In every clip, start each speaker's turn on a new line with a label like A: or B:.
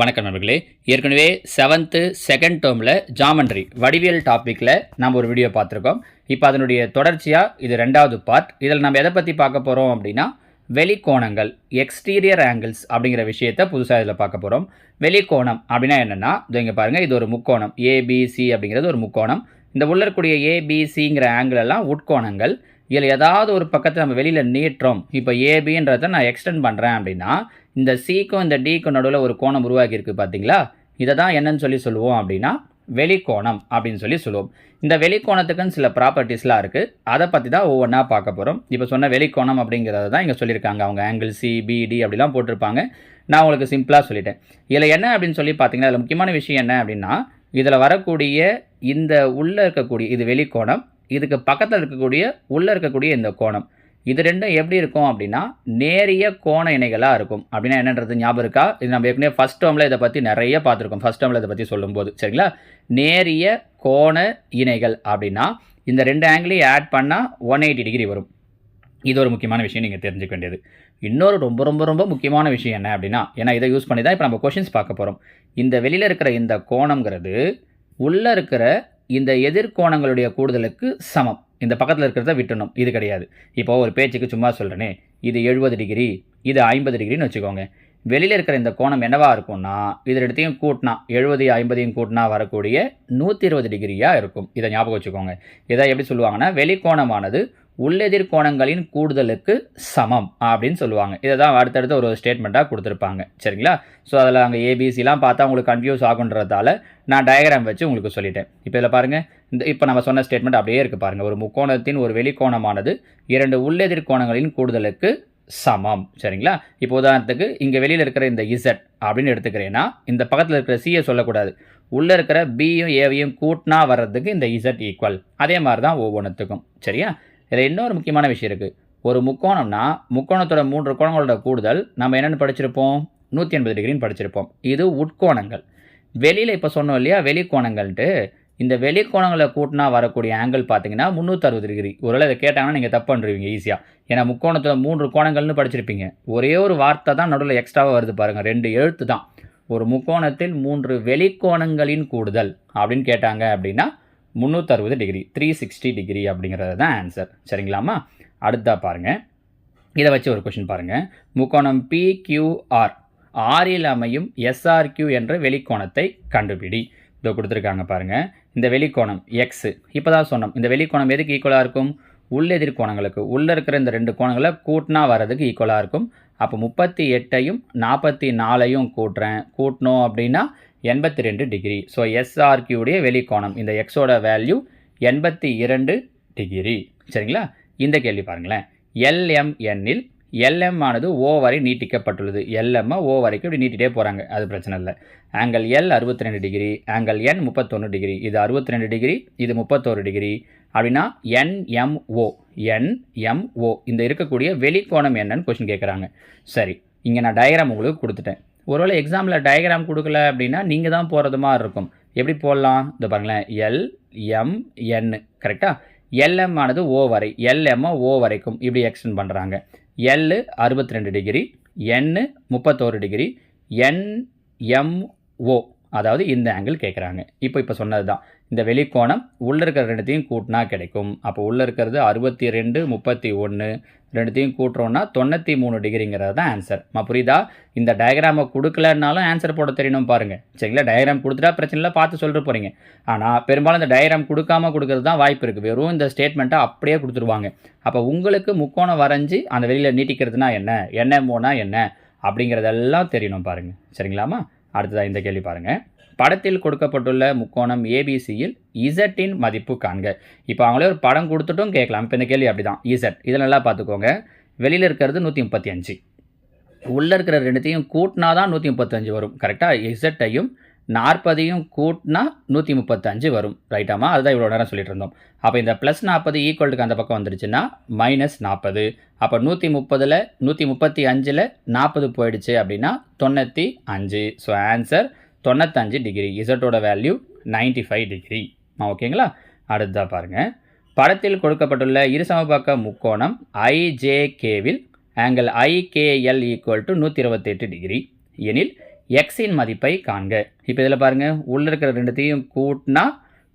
A: வணக்கம் நண்பர்களே. ஏற்கனவே செவன்த்து செகண்ட் டேர்மில் ஜாமெண்ட்ரி வடிவியல் டாப்பிக்கில் நம்ம ஒரு வீடியோ பார்த்துருக்கோம். இப்போ அதனுடைய தொடர்ச்சியாக இது ரெண்டாவது பார்ட் இதில் நம்ம எதை பற்றி பார்க்க போகிறோம் அப்படின்னா வெளிக்கோணங்கள் எக்ஸ்டீரியர் ஆங்கிள்ஸ் அப்படிங்கிற விஷயத்தை புதுசாக இதில் பார்க்க போகிறோம் வெளிக்கோணம் அப்படின்னா என்னென்னா இது இங்கே பாருங்கள் இது ஒரு முக்கோணம். ஏபிசி அப்படிங்கிறது ஒரு முக்கோணம். இந்த உள்ள இருக்கக்கூடிய ஏபிசிங்கிற ஆங்கிள் எல்லாம் உட்கோணங்கள். இதில் ஏதாவது ஒரு பக்கத்தை நம்ம வெளியில் நீட்டுறோம். இப்போ ஏபின்றத நான் எக்ஸ்டெண்ட் பண்ணுறேன் அப்படின்னா இந்த சிக்கும் இந்த டிக்கும் நடுவில் ஒரு கோணம் உருவாகியிருக்கு பார்த்தீங்களா? இதை தான் என்னன்னு சொல்லி சொல்லுவோம் அப்படின்னா வெளிக்கோணம் அப்படின்னு சொல்லி சொல்லுவோம். இந்த வெளிக்கோணத்துக்குன்னு சில ப்ராப்பர்ட்டிஸ்லாம் இருக்குது அதை பற்றி தான் ஒவ்வொன்றா பார்க்க போகிறோம் இப்போ சொன்ன வெளிக்கோணம் அப்படிங்கிறத தான் இங்கே சொல்லியிருக்காங்க. அவங்க ஆங்கிள் சி பிடி அப்படிலாம் போட்டிருப்பாங்க. நான் உங்களுக்கு சிம்பிளாக சொல்லிட்டேன். இதில் என்ன அப்படின்னு சொல்லி பார்த்தீங்கன்னா இதில் முக்கியமான விஷயம் என்ன அப்படின்னா இதில் வரக்கூடிய இந்த உள்ளே இருக்கக்கூடிய இது வெளிக்கோணம். இதுக்கு பக்கத்தில் இருக்கக்கூடிய உள்ளே இருக்கக்கூடிய இந்த கோணம். இது ரெண்டும் எப்படி இருக்கும் அப்படின்னா நேரிய கோண இணைகளாக இருக்கும். அப்படின்னா என்னன்றது ஞாபகம் இருக்கா? இது நம்ம ஏற்கனவே ஃபஸ்ட் டேர்மில் இதை பற்றி நிறைய பார்த்துருக்கோம். ஃபஸ்ட் டேர்மில் இதை பற்றி சொல்லும்போது. சரிங்களா? நேரிய கோண இணைகள் அப்படின்னா இந்த ரெண்டு ஆங்கிளையும் ஆட் பண்ணால் ஒன் எயிட்டி டிகிரி வரும். இது ஒரு முக்கியமான விஷயம் நீங்கள் தெரிஞ்சுக்க வேண்டியது. இன்னொரு ரொம்ப ரொம்ப ரொம்ப முக்கியமான விஷயம் என்ன அப்படின்னா ஏன்னா இதை யூஸ் பண்ணி தான் இப்போ நம்ம கொஷின்ஸ் பார்க்க போகிறோம் இந்த வெளியில் இருக்கிற இந்த கோணங்கிறது உள்ளே இருக்கிற இந்த எதிர்கோணங்களுடைய கூடுதலுக்கு சமம். இந்த பக்கத்தில் இருக்கிறத விட்டணும் இது கிடையாது. இப்போ ஒரு பேச்சுக்கு சும்மா சொல்கிறேனே இது எழுபது டிகிரி இது ஐம்பது டிகிரின்னு வச்சுக்கோங்க. வெளியில் இருக்கிற இந்த கோணம் என்னவாக இருக்கும்னா இது ரெண்டுத்தையும் கூட்டினா எழுபது ஐம்பதையும் கூட்டினா வரக்கூடிய நூற்றி இருபது டிகிரியாக இருக்கும். இதை ஞாபகம் வச்சுக்கோங்க. இதை எப்படி சொல்லுவாங்கன்னா வெளிக்கோணமானது உள்ளெதிர் கோணங்களின் கூடுதலுக்கு சமம் அப்படின்னு சொல்லுவாங்க. இதை தான் அடுத்தடுத்து ஒரு ஸ்டேட்மெண்ட்டாக கொடுத்துருப்பாங்க. சரிங்களா? ஸோ அதில் அங்கே ஏபிசிலாம் பார்த்தா உங்களுக்கு கன்ஃபியூஸ் ஆகுன்றதால நான் டயக்ராம் வச்சு உங்களுக்கு சொல்லிட்டேன். இப்போ இதில் பாருங்கள் இந்த இப்போ நம்ம சொன்ன ஸ்டேட்மெண்ட் அப்படியே இருக்குது பாருங்கள் ஒரு முக்கோணத்தின் ஒரு வெளிக்கோணமானது இரண்டு உள்ளெதிர் கோணங்களின் கூடுதலுக்கு சமம். சரிங்களா? இப்போ உதாரணத்துக்கு இங்கே வெளியில் இருக்கிற இந்த இசட் அப்படின்னு எடுத்துக்கிறேன்னா இந்த பக்கத்தில் இருக்கிற சியை சொல்லக்கூடாது. உள்ளே இருக்கிற பியும் ஏவையும் கூட்டினா வர்றதுக்கு இந்த இசட் ஈக்குவல் அதே மாதிரி தான் ஒவ்வொன்றுத்துக்கும் சரியா? இதில் இன்னொரு முக்கியமான விஷயம் இருக்குது ஒரு முக்கோணம்னா முக்கோணத்தோட மூன்று கோணங்களோட கூடுதல் நம்ம என்னென்னு படிச்சிருப்போம்? நூற்றி எண்பது டிகிரின்னு படிச்சிருப்போம். இது உட்கோணங்கள். வெளியில் இப்போ சொன்னோம் இல்லையா? வெளிக்கோணங்கள்ட்டு இந்த வெளிக்கோணங்களை கூட்டினா வரக்கூடிய ஆங்கிள் பார்த்தீங்கன்னா முந்நூற்றறுபது டிகிரி ஒருவேளை இதை கேட்டாங்கன்னா நீங்கள் தப்பு பண்ணுறீங்க ஈஸியாக ஏன்னா முக்கோணத்தில் மூன்று கோணங்கள்னு படிச்சிருப்பீங்க. ஒரே ஒரு வார்த்தை தான் நடுவில் எக்ஸ்ட்ராவாக வருது பாருங்கள் ரெண்டு எழுத்து தான். ஒரு முக்கோணத்தில் மூன்று வெளிக்கோணங்களின் கூடுதல் அப்படின்னு கேட்டாங்க அப்படின்னா முந்நூற்றறுபது டிகிரி த்ரீ சிக்ஸ்டி டிகிரி அப்படிங்கிறது தான் ஆன்சர் சரிங்களாம்மா? அடுத்தா பாருங்கள் இதை வச்சு ஒரு கொஷின் பாருங்கள் முக்கோணம் பிக்யூஆர் ஆரில் அமையும் எஸ்ஆர்கியூ என்ற வெளிக்கோணத்தை கண்டுபிடி. இதோ கொடுத்துருக்காங்க பாருங்கள் இந்த வெளிக்கோணம் எக்ஸு இப்போ தான் சொன்னோம். இந்த வெளிக்கோணம் எதுக்கு ஈக்குவலாக இருக்கும்? உள்ளெதிர் கோணங்களுக்கு. உள்ளே இருக்கிற இந்த ரெண்டு கோணங்களை கூட்டினா வர்றதுக்கு ஈக்குவலாக இருக்கும். அப்போ முப்பத்தி எட்டையும் நாற்பத்தி நாலையும் கூட்டுறேன். கூட்டினோம் அப்படின்னா எண்பத்தி ரெண்டு டிகிரி ஸோ எஸ்ஆர்கியூடைய வெளிக்கோணம் இந்த எக்ஸோட வேல்யூ எண்பத்தி இரண்டு டிகிரி. சரிங்களா? இந்த கேள்வி பாருங்களேன். எல்எம்என்னில் எல்எம் ஆனது ஓ வரை நீட்டிக்கப்பட்டுள்ளது. எல்எம்மை ஓ வரைக்கும் இப்படி நீட்டிகிட்டே போகிறாங்க அது பிரச்சனை இல்லை. ஆங்கிள் எல் அறுபத்தி ரெண்டு டிகிரி ஆங்கிள் என் முப்பத்தொன்று டிகிரி. இது அறுபத்தி ரெண்டு டிகிரி இது முப்பத்தோரு டிகிரி. அப்படின்னா என்எம்ஓ என்எம்ஓ இந்த இருக்கக்கூடிய வெளிக்கோணம் என்னன்னு கொஷின் கேட்குறாங்க சரி இங்கே நான் டயக்ராம் உங்களுக்கு கொடுத்துட்டேன். ஒருவேளை எக்ஸாமில் டயக்ராம் கொடுக்கல அப்படின்னா நீங்கள் தான் போகிறது மாதிரி இருக்கும். எப்படி போடலாம்? இந்த பாருங்களேன். எல் எம் என் கரெக்டாக எல்எம் ஆனது ஓ வரை. எல்எம்மை ஓ வரைக்கும் இப்படி எக்ஸ்டெண்ட் பண்ணுறாங்க எல் அறுபத்தி ரெண்டு டிகிரி என் முப்பத்தோரு டிகிரி என் எம்ஓ அதாவது இந்த ஆங்கிள் கேட்குறாங்க இப்போ இப்போ சொன்னது தான் இந்த வெளிக்கோணம் உள்ளே இருக்கிற ரெண்டுத்தையும் கூட்டினா கிடைக்கும். அப்போ உள்ளே இருக்கிறது அறுபத்தி ரெண்டு முப்பத்தி ஒன்று ரெண்டுத்தையும் கூட்டுறோன்னா தொண்ணூற்றி மூணு டிகிரிங்கிறது தான் ஆன்சர் மா புரியுதா? இந்த டயக்ராமை கொடுக்கலனாலும் ஆன்சர் போட தெரியணும் பாருங்கள் சரிங்களா? டயக்ராம் கொடுத்துட்டா பிரச்சனை இல்லை பார்த்து சொல்லிட்டு போகிறீங்க ஆனால் பெரும்பாலும் இந்த டயக்ராம் கொடுக்காம கொடுக்கறது தான் வாய்ப்பு இருக்குது வெறும் இந்த ஸ்டேட்மெண்ட்டை அப்படியே கொடுத்துருவாங்க. அப்போ உங்களுக்கு முக்கோணம் வரைஞ்சி அந்த வெளியில் நீட்டிக்கிறதுனா என்ன? என்ன என்எம்ஓனா என்ன? அப்படிங்கிறதெல்லாம் தெரியணும் பாருங்கள் சரிங்களாமா அடுத்ததாக இந்த கேள்வி பாருங்கள் படத்தில் கொடுக்கப்பட்டுள்ள முக்கோணம் ஏபிசியில் இசட்டின் மதிப்பு காண்க. இப்போ அவங்களே ஒரு படம் கொடுத்துட்டும் கேட்கலாம். இப்போ இந்த கேள்வி அப்படி தான் இசட் இதில் நல்லா பார்த்துக்கோங்க. வெளியில் இருக்கிறது நூற்றி முப்பத்தி அஞ்சு. உள்ளே இருக்கிற ரெண்டுத்தையும் கூட்டினா தான் நூற்றி முப்பத்தஞ்சு வரும். கரெக்டாக இசட்டையும் நாற்பதையும் கூட்டினா நூற்றி முப்பத்தஞ்சு வரும் ரைட்டாமா அதுதான் இவ்வளோ நேரம் சொல்லிட்டு இருந்தோம் அப்போ இந்த ப்ளஸ் நாற்பது ஈக்குவலுக்கு அந்த பக்கம் வந்துருச்சுன்னா மைனஸ் நாற்பது. அப்போ நூற்றி முப்பதில் நூற்றி முப்பத்தி அஞ்சில் நாற்பது போயிடுச்சு அப்படின்னா தொண்ணூற்றி அஞ்சு. ஸோ ஆன்சர் தொண்ணூத்தஞ்சு டிகிரி இசட்டோட வேல்யூ நைன்டி ஃபைவ் டிகிரி ஓகேங்களா அடுத்ததாக பாருங்கள் படத்தில் கொடுக்கப்பட்டுள்ள இருசமபக்க முக்கோணம் ஐஜேகேவில் ஆங்கிள் ஐகேஎல் ஈக்குவல் டு நூற்றி இருபத்தெட்டு டிகிரி எனில் எக்ஸின் மதிப்பை காண்க. இப்போ இதில் பாருங்கள் உள்ளே இருக்கிற ரெண்டுத்தையும் கூட்டினா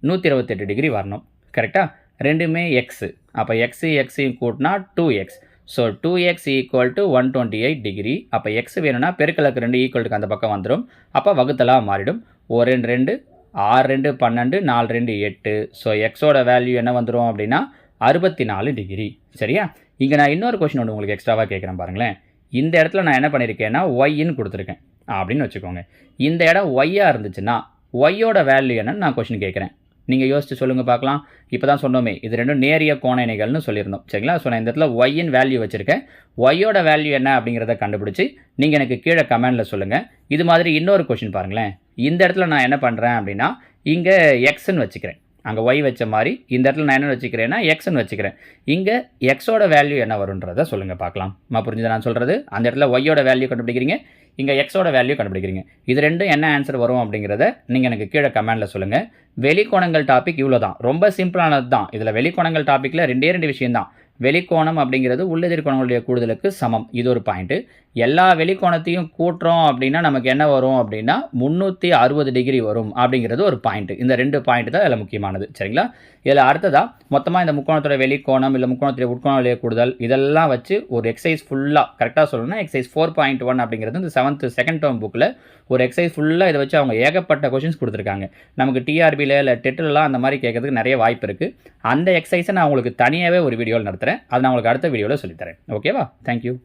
A: நூற்றி இருபத்தெட்டு டிகிரி வரணும் கரெக்டாக ரெண்டுமே எக்ஸு அப்போ எக்ஸு எக்ஸையும் கூட்டினா two X so two X equal to one twenty eight degree அப்போ எக்ஸ் வேணும்னா பெருக்கலுக்கு ரெண்டு ஈக்குவலுக்கு அந்த பக்கம் வந்துடும் அப்போ வகுத்தலாக மாறிடும். ஒரு ரெண்டு ரெண்டு ஆறு ரெண்டு பன்னெண்டு நாலு ரெண்டு எட்டு. ஸோ எக்ஸோட வேல்யூ என்ன வந்துடும் அப்படின்னா அறுபத்தி நாலு டிகிரி சரியா? இங்கே நான் இன்னொரு கொஷின் ஒன்று உங்களுக்கு எக்ஸ்ட்ராவாக கேட்குறேன் பாருங்களேன். இந்த இடத்துல நான் என்ன பண்ணியிருக்கேன்னா ஒய்ன்னு கொடுத்துருக்கேன். அப்படின்னு வச்சுக்கோங்க. இந்த இடம் ஒய்யாக இருந்துச்சுன்னா ஒய்யோட வேல்யூ என்னன்னு நான் கொஷின் கேட்குறேன். நீங்கள் யோசிச்சு சொல்லுங்கள் பார்க்கலாம். இப்போ தான் சொன்னோமே இது ரெண்டும் நேரிய கோண இணைகள்னு சொல்லியிருந்தோம். சரிங்களா? ஸோ நான் இந்த இடத்துல ஒய்யின் வேல்யூ வச்சுருக்கேன். ஒய்யோட வேல்யூ என்ன அப்படிங்கிறத கண்டுபிடிச்சி நீங்கள் எனக்கு கீழே கமெண்டில் சொல்லுங்கள் இது மாதிரி இன்னொரு கொஷின் பாருங்களேன். இந்த இடத்துல நான் என்ன பண்ணுறேன் அப்படின்னா இங்கே எக்ஸ்ன்னு வச்சுக்கிறேன். அங்கே ஒய் வச்ச மாதிரி இந்த இடத்துல நான் என்ன வச்சுக்கிறேன்னா எக்ஸ்ன்னு வச்சுக்கிறேன். இங்கே எக்ஸோட வேல்யூ என்ன வருன்றதை சொல்லுங்கள் பார்க்கலாம். நான் புரிஞ்சுது நான் சொல்கிறது அந்த இடத்துல ஒய்யோட வேல்யூ கண்டுபிடிக்கிறீங்க. இங்கே எக்ஸோட வேல்யூ கண்டுபிடிக்கிறீங்க. இது ரெண்டும் என்ன ஆன்சர் வரும் அப்படிங்கிறத நீங்கள் எனக்கு கீழே கமெண்டில் சொல்லுங்கள் வெளிக்கோணங்கள் டாபிக் இவ்வளோ தான் ரொம்ப சிம்பிளானது தான் இதில் வெளிக்கோணங்கள் டாப்பிக்கில் ரெண்டே ரெண்டு விஷயம் தான் வெளிக்கோணம் அப்படிங்கிறது உள்ளெதிர்கோணங்களுடைய கூடுதலுக்கு சமம். இது ஒரு பாயிண்ட்டு எல்லா வெளிக்கோணத்தையும் கூட்டுறோம் அப்படின்னா நமக்கு என்ன வரும் அப்படின்னா முந்நூற்றி அறுபது டிகிரி வரும் அப்படிங்கிறது ஒரு பாயிண்ட் இந்த ரெண்டு பாயிண்ட் தான் இதில் முக்கியமானது. சரிங்களா? இதில் அடுத்ததாக மொத்தமாக இந்த முக்கோணத்தோட வெளிக்கோணம் இல்லை முக்கோணத்துடைய உட்கோண கூடுதல் இதெல்லாம் வச்சு ஒரு எக்ஸசைஸ் ஃபுல்லாக கரெக்டாக சொல்லணும்னா எக்ஸசைஸ் ஃபோர் பாயிண்ட் ஒன் அப்படிங்கிறது இந்த செவன்த் செகண்ட் டேர்ம் புக்கில் ஒரு எக்ஸசைஸ் ஃபுல்லாக இதை வச்சு அவங்க ஏகப்பட்ட கொஷின்ஸ் கொடுத்துருக்காங்க. நமக்கு டிஆர்பியில் இல்லை டெட்டிலலாம் அந்த மாதிரி கேட்கறதுக்கு நிறைய வாய்ப்பு இருக்குது அந்த எக்ஸசைஸை நான் உங்களுக்கு தனியாகவே ஒரு வீடியோவில் நடத்துகிறேன் அதை நான் உங்களுக்கு அடுத்த வீடியோவில் சொல்லித்தரேன். ஓகேவா தேங்க்யூ